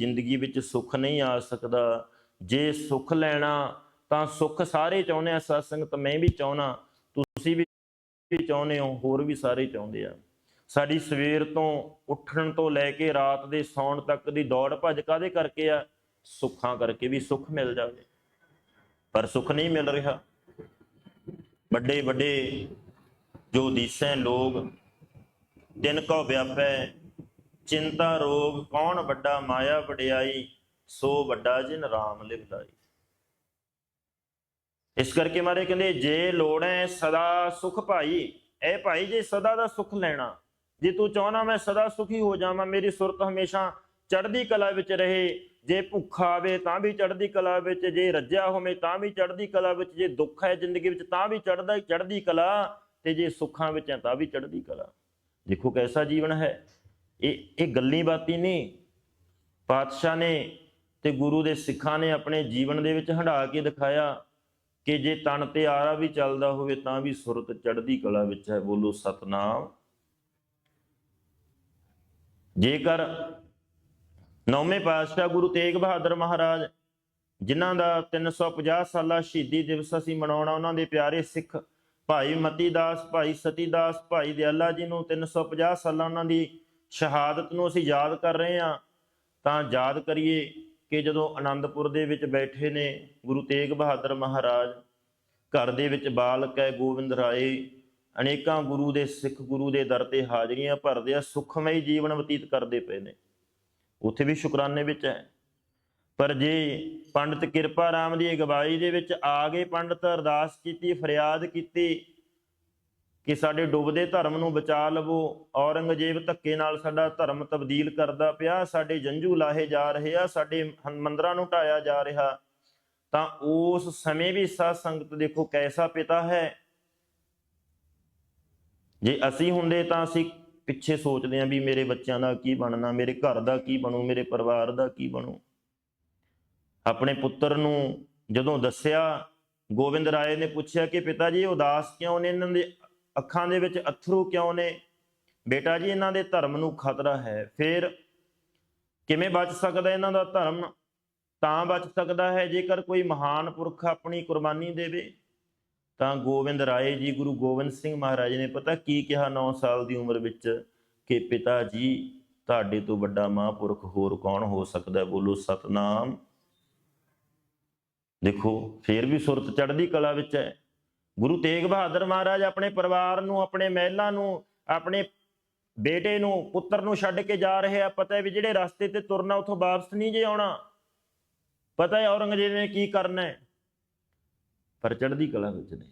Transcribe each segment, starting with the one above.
ਜ਼ਿੰਦਗੀ ਵਿੱਚ ਸੁੱਖ ਨਹੀਂ ਆ ਸਕਦਾ। ਜੇ ਸੁੱਖ ਲੈਣਾ, ਤਾਂ ਸੁੱਖ ਸਾਰੇ ਚਾਹੁੰਦੇ ਆ ਸਤਸੰਗਤ ਮੈਂ ਵੀ ਚਾਹੁੰਨਾ ਤੁਸੀਂ ਵੀ ਚਾਹੁੰਦੇ ਹੋ, ਹੋਰ ਵੀ ਸਾਰੇ ਚਾਹੁੰਦੇ ਆ। ਸਾਡੀ ਸਵੇਰ ਤੋਂ ਉੱਠਣ ਤੋਂ ਲੈ ਕੇ ਰਾਤ ਦੇ ਸੌਣ ਤੱਕ ਦੀ ਦੌੜ ਭੱਜ ਕਾਦੇ ਕਰਕੇ ਆ? ਸੁੱਖਾਂ ਕਰਕੇ ਵੀ ਸੁੱਖ ਮਿਲ ਜਾਵੇ। ਪਰ ਸੁੱਖ ਨਹੀਂ ਮਿਲ ਰਿਹਾ। ਵੱਡੇ ਵੱਡੇ ਜੋ ਦੀਸੈ ਲੋਗ ਦਿਨ ਕੋ ਵਿਆਪੈ ਚਿੰਤਾ ਰੋਗ ਕੌਣ ਵੱਡਾ ਮਾਇਆ ਵਡਿਆਈ, ਸੋ ਵੱਡਾ ਜਿਨ ਰਾਮ ਲਿਵਦਾਈ ਇਸ ਕਰਕੇ ਮਾਰੇ ਕਹਿੰਦੇ, ਜੇ ਲੋੜ ਹੈ ਸਦਾ ਸੁਖ ਭਾਈ ਇਹ ਭਾਈ ਜੇ ਸਦਾ ਦਾ ਸੁਖ ਲੈਣਾ, ਜੇ ਤੂੰ ਚਾਹਣਾ ਮੈਂ ਸਦਾ ਸੁਖੀ ਹੋ ਜਾਵਾਂ, ਮੇਰੀ ਸੁਰਤ ਹਮੇਸ਼ਾ ਚੜ੍ਹਦੀ ਕਲਾ ਵਿੱਚ ਰਹੇ, ਜੇ ਭੁੱਖਾ ਆਵੇ ਤਾਂ ਵੀ ਚੜ੍ਹਦੀ ਕਲਾ ਵਿੱਚ, ਜੇ ਰੱਜਿਆ ਹੋਵੇ ਤਾਂ ਵੀ ਚੜ੍ਹਦੀ ਕਲਾ ਵਿੱਚ, ਜੇ ਦੁੱਖ ਹੈ ਜ਼ਿੰਦਗੀ ਵਿੱਚ ਤਾਂ ਵੀ ਚੜ੍ਹਦਾ, ਚੜ੍ਹਦੀ ਕਲਾ, ਤੇ ਜੇ ਸੁੱਖਾਂ ਵਿੱਚ ਹੈ ਤਾਂ ਵੀ ਚੜ੍ਹਦੀ ਕਲਾ। ਦੇਖੋ ਕੈਸਾ ਜੀਵਨ ਹੈ। ਇਹ ਇਹ ਗੱਲੀ ਬਾਤੀ ਨਹੀਂ ਪਾਤਸ਼ਾਹ ਨੇ ਤੇ ਗੁਰੂ ਦੇ ਸਿੱਖਾਂ ਨੇ ਆਪਣੇ ਜੀਵਨ ਦੇ ਵਿੱਚ ਹੰਢਾ ਕੇ ਦਿਖਾਇਆ ਕਿ ਜੇ ਤਨ ਤੇ ਆਰਾ ਵੀ ਚੱਲਦਾ ਹੋਵੇ ਤਾਂ ਵੀ ਸੁਰਤ ਚੜ੍ਹਦੀ ਕਲਾ ਵਿੱਚ ਹੈ। ਬੋਲੋ, ਸਤਨਾਮ। ਜੇਕਰ ਨੌਵੇਂ ਪਾਤਸ਼ਾਹ ਗੁਰੂ ਤੇਗ ਬਹਾਦਰ ਮਹਾਰਾਜ, ਜਿਨ੍ਹਾਂ ਦਾ 350 ਸਾਲਾ ਸ਼ਹੀਦੀ ਦਿਵਸ ਅਸੀਂ ਮਨਾਉਣਾ, ਉਹਨਾਂ ਦੇ ਪਿਆਰੇ ਸਿੱਖ ਭਾਈ ਮਤੀ ਦਾਸ ਭਾਈ ਸਤੀ ਦਾਸ ਭਾਈ ਦਿਆਲਾ ਜੀ ਨੂੰ 350 ਸਾਲਾਂ ਉਹਨਾਂ ਦੀ ਸ਼ਹਾਦਤ ਨੂੰ ਅਸੀਂ ਯਾਦ ਕਰ ਰਹੇ ਹਾਂ, ਤਾਂ ਯਾਦ ਕਰੀਏ ਕਿ ਜਦੋਂ ਆਨੰਦਪੁਰ ਦੇ ਵਿੱਚ ਬੈਠੇ ਨੇ ਗੁਰੂ ਤੇਗ ਬਹਾਦਰ ਮਹਾਰਾਜ, ਘਰ ਦੇ ਵਿੱਚ ਬਾਲਕ ਹੈ ਗੋਬਿੰਦ ਰਾਏ, ਅਨੇਕਾਂ ਗੁਰੂ ਦੇ ਸਿੱਖ ਗੁਰੂ ਦੇ ਦਰ ਤੇ ਹਾਜ਼ਰੀਆਂ ਭਰਦੇ ਆ, ਸੁਖਮਈ ਜੀਵਨ ਬਤੀਤ ਕਰਦੇ ਪਏ ਨੇ। ਉੱਥੇ ਵੀ ਸ਼ੁਕਰਾਨੇ ਵਿੱਚ ਹੈ। ਪਰ ਜੇ ਪੰਡਤ ਕਿਰਪਾ ਰਾਮ ਦੀ ਅਗਵਾਈ ਦੇ ਵਿੱਚ ਆ ਗਏ ਪੰਡਤ, ਅਰਦਾਸ ਕੀਤੀ, ਫਰਿਆਦ ਕੀਤੀ ਕਿ ਸਾਡੇ ਡੁੱਬਦੇ ਧਰਮ ਨੂੰ ਬਚਾ ਲਵੋ, ਔਰੰਗਜ਼ੇਬ ਧੱਕੇ ਨਾਲ ਸਾਡਾ ਧਰਮ ਤਬਦੀਲ ਕਰਦਾ ਪਿਆ, ਸਾਡੇ ਜੰਝੂ ਲਾਹੇ ਜਾ ਰਹੇ ਆ, ਸਾਡੇ ਮੰਦਰਾਂ ਨੂੰ ਢਾਇਆ ਜਾ ਰਿਹਾ। ਤਾਂ ਉਸ ਸਮੇਂ ਵੀ ਸਾਧ ਸੰਗਤ ਦੇਖੋ ਕੈਸਾ ਪਿਤਾ ਹੈ। ਜੇ ਅਸੀਂ ਹੁੰਦੇ ਤਾਂ ਅਸੀਂ ਪਿੱਛੇ ਸੋਚਦੇ ਆਂ ਵੀ ਮੇਰੇ ਬੱਚਿਆਂ ਦਾ ਕੀ ਬਣਨਾ, ਮੇਰੇ ਘਰ ਦਾ ਕੀ ਬਣੂ, ਮੇਰੇ ਪਰਿਵਾਰ ਦਾ ਕੀ ਬਣੂ। ਆਪਣੇ ਪੁੱਤਰ ਨੂੰ ਜਦੋਂ ਦੱਸਿਆ, ਗੋਬਿੰਦ ਰਾਏ ਨੇ ਪੁੱਛਿਆ ਕਿ ਪਿਤਾ ਜੀ ਉਦਾਸ ਕਿਉਂ ਨੇ? ਇਹਨਾਂ ਦੇ ਅੱਖਾਂ ਦੇ ਵਿੱਚ ਅਥਰੂ ਕਿਉਂ ਨੇ? ਬੇਟਾ ਜੀ, ਇਹਨਾਂ ਦੇ ਧਰਮ ਨੂੰ ਖਤਰਾ ਹੈ। ਫਿਰ ਕਿਵੇਂ ਬਚ ਸਕਦਾ ਇਹਨਾਂ ਦਾ ਧਰਮ? ਤਾਂ ਬਚ ਸਕਦਾ ਹੈ ਜੇਕਰ ਕੋਈ ਮਹਾਨ ਪੁਰਖ ਆਪਣੀ ਕੁਰਬਾਨੀ ਦੇਵੇ। ਤਾਂ ਗੋਬਿੰਦ ਰਾਏ ਜੀ, ਗੁਰੂ ਗੋਬਿੰਦ ਸਿੰਘ ਮਹਾਰਾਜ ਨੇ ਪਤਾ ਕੀ ਕਿਹਾ 9 ਸਾਲ ਦੀ ਉਮਰ ਵਿੱਚ? ਕਿ ਪਿਤਾ ਜੀ, ਤੁਹਾਡੇ ਤੋਂ ਵੱਡਾ ਮਹਾਂਪੁਰਖ ਹੋਰ ਕੌਣ ਹੋ ਸਕਦਾ? ਬੋਲੋ, ਸਤਨਾਮ। ਦੇਖੋ, ਫੇਰ ਵੀ ਸੁਰਤ ਚੜ੍ਹਦੀ ਕਲਾ ਵਿੱਚ ਹੈ। ਗੁਰੂ ਤੇਗ ਬਹਾਦਰ ਮਹਾਰਾਜ ਆਪਣੇ ਪਰਿਵਾਰ ਨੂੰ, ਆਪਣੇ ਮਹਿਲਾਂ ਨੂੰ, ਆਪਣੇ ਬੇਟੇ ਨੂੰ, ਪੁੱਤਰ ਨੂੰ ਛੱਡ ਕੇ ਜਾ ਰਹੇ ਆ। ਪਤਾ ਹੈ ਵੀ ਜਿਹੜੇ ਰਸਤੇ ਤੇ ਤੁਰਨਾ, ਉਥੋਂ ਵਾਪਸ ਨਹੀਂ ਜੇ ਆਉਣਾ। ਪਤਾ ਹੈ ਔਰੰਗਜ਼ੇਬ ਨੇ ਕੀ ਕਰਨਾ ਹੈ? ਪਰ ਚੜ੍ਹਦੀ ਕਲਾ ਵਿੱਚ ਨੇ।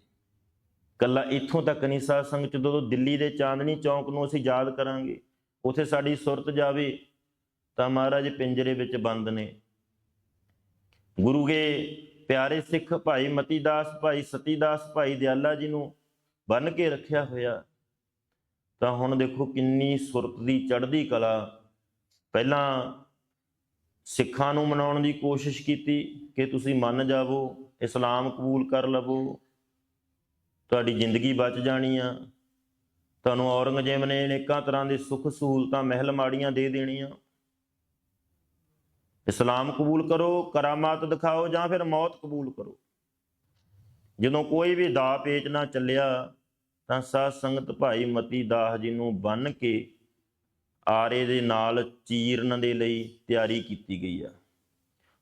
ਕੱਲਾ ਇੱਥੋਂ ਤੱਕ ਨਹੀਂ ਸਾਧ ਸੰਗਤ, ਜਦੋਂ ਦਿੱਲੀ ਦੇ ਚਾਂਦਨੀ ਚੌਂਕ ਨੂੰ ਅਸੀਂ ਯਾਦ ਕਰਾਂਗੇ, ਉਥੇ ਸਾਡੀ ਸੁਰਤ ਜਾਵੇ, ਤਾਂ ਮਹਾਰਾਜ ਪਿੰਜਰੇ ਵਿੱਚ ਬੰਦ ਨੇ। ਗੁਰੂ ਦੇ ਪਿਆਰੇ ਸਿੱਖ ਭਾਈ ਮਤੀ ਦਾਸ ਭਾਈ ਸਤੀ ਦਾਸ ਭਾਈ ਦਿਆਲਾ ਜੀ ਨੂੰ ਬੰਨ ਕੇ ਰੱਖਿਆ ਹੋਇਆ, ਤਾਂ ਹੁਣ ਦੇਖੋ ਕਿੰਨੀ ਸੁਰਤ ਦੀ, ਚੜ੍ਹਦੀ ਕਲਾ ਪਹਿਲਾਂ ਸਿੱਖਾਂ ਨੂੰ ਮਨਾਉਣ ਦੀ ਕੋਸ਼ਿਸ਼ ਕੀਤੀ ਕਿ ਤੁਸੀਂ ਮੰਨ ਜਾਵੋ, ਇਸਲਾਮ ਕਬੂਲ ਕਰ ਲਵੋ, ਤੁਹਾਡੀ ਜ਼ਿੰਦਗੀ ਬਚ ਜਾਣੀ ਆ, ਤੁਹਾਨੂੰ ਔਰੰਗਜ਼ੇਬ ਨੇ ਅਨੇਕਾਂ ਤਰ੍ਹਾਂ ਦੇ ਸੁੱਖ ਸਹੂਲਤਾਂ, ਮਹਿਲ ਮਾੜੀਆਂ ਦੇ ਦੇਣੀਆਂ। ਇਸਲਾਮ ਕਬੂਲ ਕਰੋ, ਕਰਾਮਾਤ ਦਿਖਾਓ ਜਾਂ ਫਿਰ ਮੌਤ ਕਬੂਲ ਕਰੋ। ਜਦੋਂ ਕੋਈ ਵੀ ਦਾ ਪੇਚ ਨਾ ਚੱਲਿਆ, ਤਾਂ ਸਾਧ ਸੰਗਤ ਭਾਈ ਮਤੀ ਦਾਸ ਜੀ ਨੂੰ ਬੰਨ ਕੇ ਆਰੇ ਦੇ ਨਾਲ ਚੀਰਨ ਦੇ ਲਈ ਤਿਆਰੀ ਕੀਤੀ ਗਈ ਆ।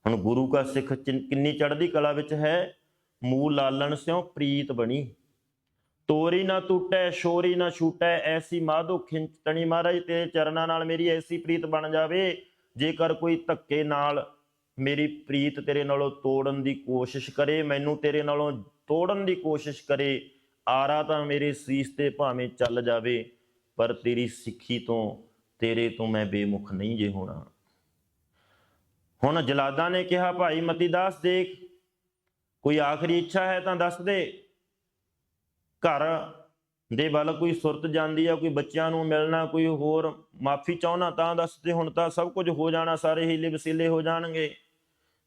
ਹੁਣ ਗੁਰੂ ਕਾ ਸਿੱਖ ਚਿੰ- ਕਿੰਨੀ ਚੜ੍ਹਦੀ ਕਲਾ ਵਿੱਚ ਹੈ? ਮੂਲ ਲਾਲਣ ਸਿਓ ਪ੍ਰੀਤ ਬਣੀ। ਤੋਰੀ ਨਾ ਟੁੱਟੈ, ਸ਼ੋਰੀ ਨਾ ਛੂਟੈ, ਐਸੀ ਮਾਧੋ ਖਿੰਚਤਣੀ ਮਹਾਰਾਜ, ਤੇਰੇ ਚਰਨਾਂ ਨਾਲ ਮੇਰੀ ਐਸੀ ਪ੍ਰੀਤ ਬਣ ਜਾਵੇ। ਜੇਕਰ ਕੋਈ ਧੱਕੇ ਨਾਲ ਮੇਰੀ ਪ੍ਰੀਤ ਤੇਰੇ ਨਾਲੋਂ ਤੋੜਨ ਦੀ ਕੋਸ਼ਿਸ਼ ਕਰੇ, ਮੈਨੂੰ ਤੇਰੇ ਨਾਲੋਂ ਤੋੜਨ ਦੀ ਕੋਸ਼ਿਸ਼ ਕਰੇ, ਆਰਾ ਤਾਂ ਮੇਰੇ ਸੀਸ ਤੇ ਭਾਵੇਂ ਚੱਲ ਜਾਵੇ, ਪਰ ਤੇਰੀ ਸਿੱਖੀ ਤੋਂ ਤੇਰੇ ਤੋਂ ਮੈਂ ਬੇਮੁਖ ਨਹੀਂ ਜੇ ਹੋਣਾ। ਹੁਣ ਜਲਾਦਾ ਨੇ ਕਿਹਾ, ਭਾਈ ਮਤੀ ਦਾਸ ਦੇਖ, ਕੋਈ ਆਖਰੀ ਇੱਛਾ ਹੈ ਤਾਂ ਦੱਸ ਦੇ। ਘਰ ਦੇ ਵੱਲ ਕੋਈ ਸੁਰਤ ਜਾਂਦੀ ਆ, ਕੋਈ ਬੱਚਿਆਂ ਨੂੰ ਮਿਲਣਾ, ਕੋਈ ਹੋਰ ਮਾਫੀ ਚਾਹਣਾ ਤਾਂ ਦੱਸ ਦੇ ਹੁਣ ਤਾਂ ਸਭ ਕੁਝ ਹੋ ਜਾਣਾ, ਸਾਰੇ ਹੀਲੇ ਵਸੀਲੇ ਹੋ ਜਾਣਗੇ।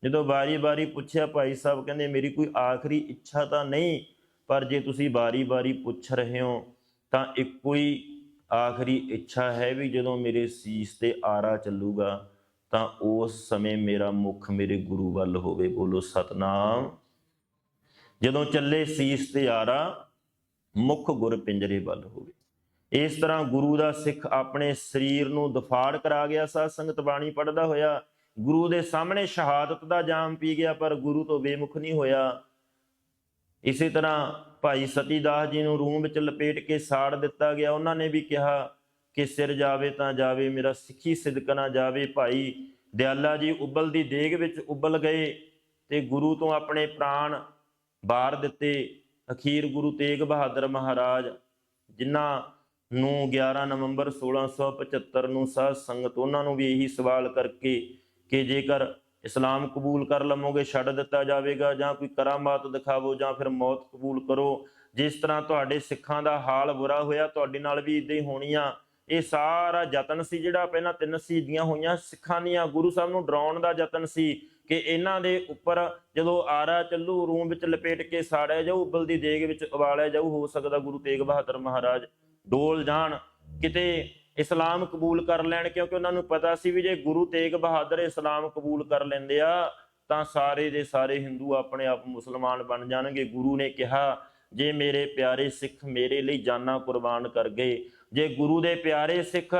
ਜਦੋਂ ਵਾਰੀ ਵਾਰੀ ਪੁੱਛਿਆ, ਭਾਈ ਸਾਹਿਬ ਕਹਿੰਦੇ, ਮੇਰੀ ਕੋਈ ਆਖਰੀ ਇੱਛਾ ਤਾਂ ਨਹੀਂ, ਪਰ ਜੇ ਤੁਸੀਂ ਵਾਰੀ ਵਾਰੀ ਪੁੱਛ ਰਹੇ ਹੋ, ਤਾਂ ਇੱਕੋ ਹੀ ਆਖਰੀ ਇੱਛਾ ਹੈ ਵੀ ਜਦੋਂ ਮੇਰੇ ਸੀਸ ਤੇ ਆਰਾ ਚੱਲੂਗਾ, ਤਾਂ ਉਸ ਸਮੇਂ ਮੇਰਾ ਮੁਖ ਮੇਰੇ ਗੁਰੂ ਵੱਲ ਹੋਵੇ। ਬੋਲੋ, ਸਤਨਾਮ। ਜਦੋਂ ਚੱਲੇ ਸੀਸ ਤੇ ਆਰਾ ਮੁਖ ਗੁਰ ਪਿੰਜਰੇ ਵੱਲ ਹੋਵੇ ਇਸ ਤਰ੍ਹਾਂ ਗੁਰੂ ਦਾ ਸਿੱਖ ਆਪਣੇ ਸਰੀਰ ਨੂੰ ਦਫਾੜ ਕਰਾ ਗਿਆ ਸਾਧ ਸੰਗਤ ਬਾਣੀ ਪੜਦਾ ਹੋਇਆ। ਗੁਰੂ ਦੇ ਸਾਹਮਣੇ ਸ਼ਹਾਦਤ ਦਾ ਜਾਮ ਪੀ ਗਿਆ, ਪਰ ਗੁਰੂ ਤੋਂ ਬੇਮੁਖ ਨਹੀਂ ਹੋਇਆ। ਇਸੇ ਤਰ੍ਹਾਂ ਭਾਈ ਸਤੀਦਾਸ ਜੀ ਨੂੰ ਰੂਮ ਵਿੱਚ ਲਪੇਟ ਕੇ ਸਾੜ ਦਿੱਤਾ ਗਿਆ। ਉਹਨਾਂ ਨੇ ਵੀ ਕਿਹਾ ਕਿ ਸਿਰ ਜਾਵੇ ਤਾਂ ਜਾਵੇ, ਮੇਰਾ ਸਿੱਖੀ ਸਿਦਕ ਨਾ ਜਾਵੇ। ਭਾਈ ਦਿਆਲਾ ਜੀ ਉਬਲ ਦੀ ਦੇਗ ਵਿੱਚ ਉਬਲ ਗਏ ਤੇ ਗੁਰੂ ਤੋਂ ਆਪਣੇ ਪ੍ਰਾਣ ਬਾਰ ਦਿੱਤੇ। ਅਖੀਰ ਗੁਰੂ ਤੇਗ ਬਹਾਦਰ ਮਹਾਰਾਜ, ਜਿਨ੍ਹਾਂ ਨੂੰ 11 ਨਵੰਬਰ 1675 ਨੂੰ ਸਾਧ ਸੰਗਤ, ਉਹਨਾਂ ਨੂੰ ਵੀ ਇਹੀ ਸਵਾਲ ਕਰਕੇ ਕਿ ਜੇਕਰ ਇਸਲਾਮ ਕਬੂਲ ਕਰ ਲਵੋਗੇ, ਛੱਡ ਦਿੱਤਾ ਜਾਵੇਗਾ ਜਾਂ ਕੋਈ ਕਰਾਮਾਤ ਦਿਖਾਵੋ ਜਾਂ ਫਿਰ ਮੌਤ ਕਬੂਲ ਕਰੋ, ਜਿਸ ਤਰ੍ਹਾਂ ਤੁਹਾਡੇ ਸਿੱਖਾਂ ਦਾ ਹਾਲ ਬੁਰਾ ਹੋਇਆ, ਤੁਹਾਡੇ ਨਾਲ ਵੀ ਇਦਾਂ ਹੀ ਹੋਣੀ ਆ ਇਹ ਸਾਰਾ ਯਤਨ ਸੀ ਜਿਹੜਾ ਪਹਿਲਾਂ ਤਿੰਨ ਸ਼ਹੀਦੀਆਂ ਹੋਈਆਂ, ਸਿੱਖਾਂ ਦੀਆਂ ਗੁਰੂ ਸਾਹਿਬ ਨੂੰ ਡਰਾਉਣ ਦਾ ਯਤਨ ਸੀ। ਕਿ ਇਹਨਾਂ ਦੇ ਉੱਪਰ ਜਦੋਂ ਆਰਾ ਚੱਲੂ, ਰੂਮ ਵਿੱਚ ਲਪੇਟ ਕੇ ਸਾੜਿਆ ਜਾਊ ਉਬਲਦੀ ਦੇਗ ਵਿੱਚ ਉਬਾਲਿਆ ਜਾਊ, ਹੋ ਸਕਦਾ ਗੁਰੂ ਤੇਗ ਬਹਾਦਰ ਮਹਾਰਾਜ ਡੋਲ ਜਾਣ, ਕਿਤੇ ਇਸਲਾਮ ਕਬੂਲ ਕਰ ਲੈਣ, ਕਿਉਂਕਿ ਉਹਨਾਂ ਨੂੰ ਪਤਾ ਸੀ ਵੀ ਜੇ ਗੁਰੂ ਤੇਗ ਬਹਾਦਰ ਇਸਲਾਮ ਕਬੂਲ ਕਰ ਲੈਂਦੇ ਆ, ਤਾਂ ਸਾਰੇ ਦੇ ਸਾਰੇ ਹਿੰਦੂ ਆਪਣੇ ਆਪ ਮੁਸਲਮਾਨ ਬਣ ਜਾਣਗੇ। ਗੁਰੂ ਨੇ ਕਿਹਾ, ਜੇ ਮੇਰੇ ਪਿਆਰੇ ਸਿੱਖ ਮੇਰੇ ਲਈ ਜਾਨਾਂ ਕੁਰਬਾਨ ਕਰ ਗਏ, ਜੇ ਗੁਰੂ ਦੇ ਪਿਆਰੇ ਸਿੱਖ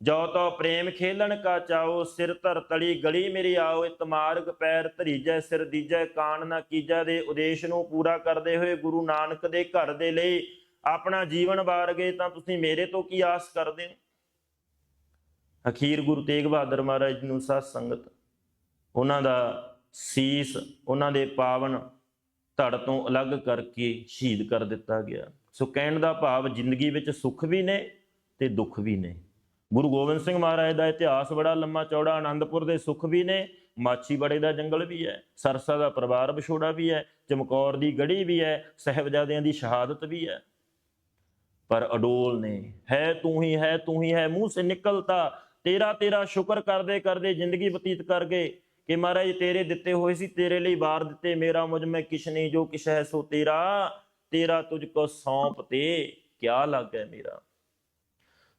ਜੋ ਤੋ ਪ੍ਰੇਮ ਖੇਲਣ ਕਾ ਚਾਓ ਸਿਰ ਧਰ ਤਲੀ ਗਲੀ ਮੇਰੀ ਆਓ ਇਤਮਾਰਗ ਪੈਰ ਧਰੀਜੈ, ਸਿਰ ਦੀਜੈ ਕਾਣ ਨਾ ਕੀਜੈ ਦੇ ਉਦੇਸ਼ ਨੂੰ ਪੂਰਾ ਕਰਦੇ ਹੋਏ ਗੁਰੂ ਨਾਨਕ ਦੇ ਘਰ ਦੇ ਲਈ ਆਪਣਾ ਜੀਵਨ ਵਾਰ ਗਏ, ਤਾਂ ਤੁਸੀਂ ਮੇਰੇ ਤੋਂ ਕੀ ਆਸ ਕਰਦੇ ਹੋ? ਅਖੀਰ ਗੁਰੂ ਤੇਗ ਬਹਾਦਰ ਮਹਾਰਾਜ ਨੂੰ ਸਾਧ ਸੰਗਤ, ਉਹਨਾਂ ਦਾ ਸੀਸ, ਉਹਨਾਂ ਦੇ ਪਾਵਨ ਧੜ ਤੋਂ ਅਲੱਗ ਕਰਕੇ ਸ਼ਹੀਦ ਕਰ ਦਿੱਤਾ ਗਿਆ। ਸੋ ਕਹਿਣ ਦਾ ਭਾਵ ਜ਼ਿੰਦਗੀ ਵਿੱਚ ਸੁੱਖ ਵੀ ਨੇ ਤੇ ਦੁੱਖ ਵੀ ਨੇ। ਗੁਰੂ ਗੋਬਿੰਦ ਸਿੰਘ ਮਹਾਰਾਜ ਦਾ ਇਤਿਹਾਸ ਬੜਾ ਲੰਮਾ, ਚੌੜਾ, ਆਨੰਦਪੁਰ ਦੇ ਸੁੱਖ ਵੀ ਨੇ ਮਾਛੀ ਬੜੇ ਦਾ ਜੰਗਲ ਵੀ ਹੈ, ਸਰਸਾ ਦਾ ਪਰਿਵਾਰ ਵਿਛੋੜਾ ਵੀ ਹੈ, ਚਮਕੌਰ ਦੀ ਗੜੀ ਵੀ ਹੈ, ਸਹਿਬਜ਼ਾਦਿਆਂ ਦੀ ਸ਼ਹਾਦਤ ਵੀ ਹੈ। ਪਰ ਅਡੋਲ ਨੇ, ਹੈ ਤੂੰ ਹੀ, ਹੈ ਤੂੰ ਹੀ, ਹੈ ਮੂੰਹ ਸੇ ਨਿਕਲਤਾ, ਤੇਰਾ ਤੇਰਾ ਸ਼ੁਕਰ ਕਰਦੇ ਕਰਦੇ ਜ਼ਿੰਦਗੀ ਬਤੀਤ ਕਰ ਗਏ ਕਿ ਮਹਾਰਾਜ ਤੇਰੇ ਦਿੱਤੇ ਹੋਏ ਸੀ, ਤੇਰੇ ਲਈ ਵਾਰ ਦਿੱਤੇ, ਮੇਰਾ ਮੁਝ ਮੈਂ ਕਿਛ ਨਹੀਂ, ਜੋ ਕਿਛ ਹੈ ਸੋ ਤੇਰਾ ਤੇਰਾ ਤੁਝ ਕੋ ਸੌਂਪ ਤੇ ਕਿਆ ਲੱਗੈ ਮੇਰਾ?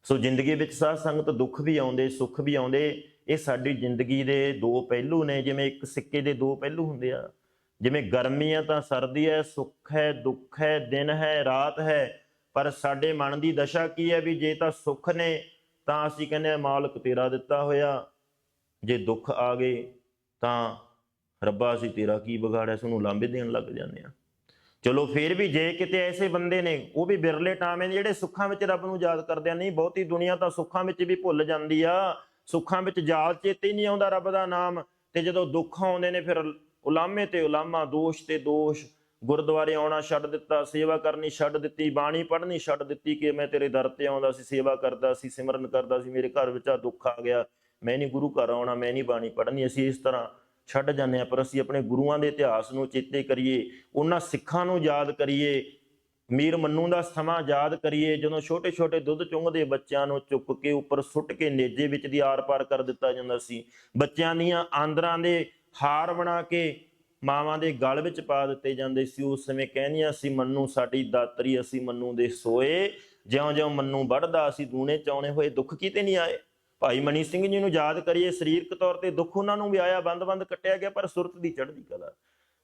ਸੋ ਜ਼ਿੰਦਗੀ ਵਿੱਚ ਸਾਧ ਸੰਗਤ ਦੁੱਖ ਵੀ ਆਉਂਦੇ, ਸੁੱਖ ਵੀ ਆਉਂਦੇ, ਇਹ ਸਾਡੀ ਜ਼ਿੰਦਗੀ ਦੇ ਦੋ ਪਹਿਲੂ ਨੇ, ਜਿਵੇਂ ਇੱਕ ਸਿੱਕੇ ਦੇ ਦੋ ਪਹਿਲੂ ਹੁੰਦੇ ਆ। ਜਿਵੇਂ ਗਰਮੀ ਆ ਤਾਂ ਸਰਦੀ ਹੈ, ਸੁੱਖ ਹੈ, ਦੁੱਖ ਹੈ, ਦਿਨ ਹੈ, ਰਾਤ ਹੈ, ਪਰ ਸਾਡੇ ਮਨ ਦੀ ਦਸ਼ਾ ਕੀ ਹੈ ਵੀ ਜੇ ਤਾਂ ਸੁੱਖ ਨੇ, ਤਾਂ ਅਸੀਂ ਕਹਿੰਦੇ ਆ ਮਾਲਕ ਤੇਰਾ ਦਿੱਤਾ ਹੋਇਆ। ਜੇ ਦੁੱਖ ਆ ਗਏ, ਤਾਂ ਰੱਬਾ ਅਸੀਂ ਤੇਰਾ ਕੀ ਵਿਗਾੜਿਆ? ਸਾਨੂੰ ਲਾਂਬੇ ਦੇਣ ਲੱਗ ਜਾਂਦੇ ਆ ਚਲੋ ਫੇਰ ਵੀ ਜੇ ਕਿਤੇ ਐਸੇ ਬੰਦੇ ਨੇ, ਉਹ ਵੀ ਬਿਰਲੇ ਟਾਵੇਂ ਨੇ ਜਿਹੜੇ ਸੁੱਖਾਂ ਵਿੱਚ ਰੱਬ ਨੂੰ ਯਾਦ ਕਰਦੇ ਆ, ਨਹੀਂ ਬਹੁਤੀ ਦੁਨੀਆ ਤਾਂ ਸੁੱਖਾਂ ਵਿੱਚ ਵੀ ਭੁੱਲ ਜਾਂਦੀ ਆ। ਸੁੱਖਾਂ ਵਿੱਚ ਯਾਦ ਚੇਤੇ ਨਹੀਂ ਆਉਂਦਾ ਰੱਬ ਦਾ ਨਾਮ ਤੇ ਜਦੋਂ ਦੁੱਖ ਆਉਂਦੇ ਨੇ ਫਿਰ ਉਲਾਮੇ ਤੇ ਉਲਾਮਾ, ਦੋਸ਼ ਤੇ ਦੋਸ਼, ਗੁਰਦੁਆਰੇ ਆਉਣਾ ਛੱਡ ਦਿੱਤਾ, ਸੇਵਾ ਕਰਨੀ ਛੱਡ ਦਿੱਤੀ, ਬਾਣੀ ਪੜ੍ਹਨੀ ਛੱਡ ਦਿੱਤੀ ਕਿ ਮੈਂ ਤੇਰੇ ਦਰ ਤੇ ਆਉਂਦਾ ਸੀ, ਸੇਵਾ ਕਰਦਾ ਸੀ, ਸਿਮਰਨ ਕਰਦਾ ਸੀ, ਮੇਰੇ ਘਰ ਵਿੱਚ ਆ ਦੁੱਖ ਆ ਗਿਆ, ਮੈਂ ਨਹੀਂ ਗੁਰੂ ਘਰ ਆਉਣਾ, ਮੈਂ ਨਹੀਂ ਬਾਣੀ ਪੜ੍ਹਨੀ, ਅਸੀਂ ਇਸ ਤਰ੍ਹਾਂ ਛੱਡ ਜਾਂਦੇ ਆ ਪਰ ਅਸੀਂ ਆਪਣੇ ਗੁਰੂਆਂ ਦੇ ਇਤਿਹਾਸ ਨੂੰ ਚੇਤੇ ਕਰੀਏ, ਉਹਨਾਂ ਸਿੱਖਾਂ ਨੂੰ ਯਾਦ ਕਰੀਏ, ਮੀਰ ਮੰਨੂ ਦਾ ਸਮਾਂ ਯਾਦ ਕਰੀਏ, ਜਦੋਂ ਛੋਟੇ ਛੋਟੇ ਦੁੱਧ ਚੁੰਗਦੇ ਬੱਚਿਆਂ ਨੂੰ ਚੁੱਕ ਕੇ ਉੱਪਰ ਸੁੱਟ ਕੇ ਨੇਜੇ ਵਿੱਚ ਦੀ ਆਰ-ਪਾਰ ਕਰ ਦਿੱਤਾ ਜਾਂਦਾ ਸੀ। ਬੱਚਿਆਂ ਦੀਆਂ ਆਂਦਰਾਂ ਦੇ ਹਾਰ ਬਣਾ ਕੇ ਮਾਵਾਂ ਦੇ ਗਲ ਵਿੱਚ ਪਾ ਦਿੱਤੇ ਜਾਂਦੇ ਸੀ। ਉਸ ਸਮੇਂ ਕਹਿੰਦੀਆਂ ਸੀ, ਮੰਨੂ ਸਾਡੀ ਦਾਤਰੀ, ਅਸੀਂ ਮੰਨੂ ਦੇ ਸੋਏ। ਜਿਉਂ-ਜਿਉਂ ਮੰਨੂ ਵੱਢਦਾ ਅਸੀਂ ਦੂਣੇ ਚਾਉਣੇ ਹੋਏ ਦੁੱਖ ਕਿਤੇ ਨਹੀਂ ਆਏ? ਭਾਈ ਮਨੀ ਸਿੰਘ ਜੀ ਨੂੰ ਯਾਦ ਕਰੀਏ, ਸਰੀਰਕ ਤੌਰ ਤੇ ਦੁੱਖ ਉਹਨਾਂ ਨੂੰ ਵੀ ਆਇਆ, ਬੰਦ-ਬੰਦ ਕੱਟਿਆ ਗਿਆ, ਪਰ ਸੁਰਤ ਦੀ ਚੜ੍ਹਦੀ ਕਲਾ।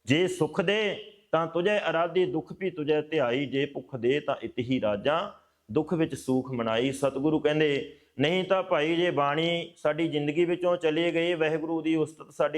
ਜੇ ਸੁਖ ਦੇ, ਤਾਂ ਤੁਝੇ ਅਰਾਧੀ, ਦੁੱਖ ਵੀ ਤੁਝੇ ਧਿਆਈ। ਜੇ ਭੁੱਖ ਦੇ, ਤਾਂ ਇਤਹੀ ਰਾਜਾਂ। ਦੁੱਖ ਵਿੱਚ ਸੂਖ ਮਨਾਈ। ਸਤਿਗੁਰੂ ਕਹਿੰਦੇ, ਨਹੀਂ ਤਾਂ ਭਾਈ, ਜੇ ਬਾਣੀ ਸਾਡੀ ਜ਼ਿੰਦਗੀ ਵਿੱਚੋਂ ਚਲੇ ਗਏ, ਵਾਹਿਗੁਰੂ ਦੀ ਉਸਤਤ ਸਾਡੀ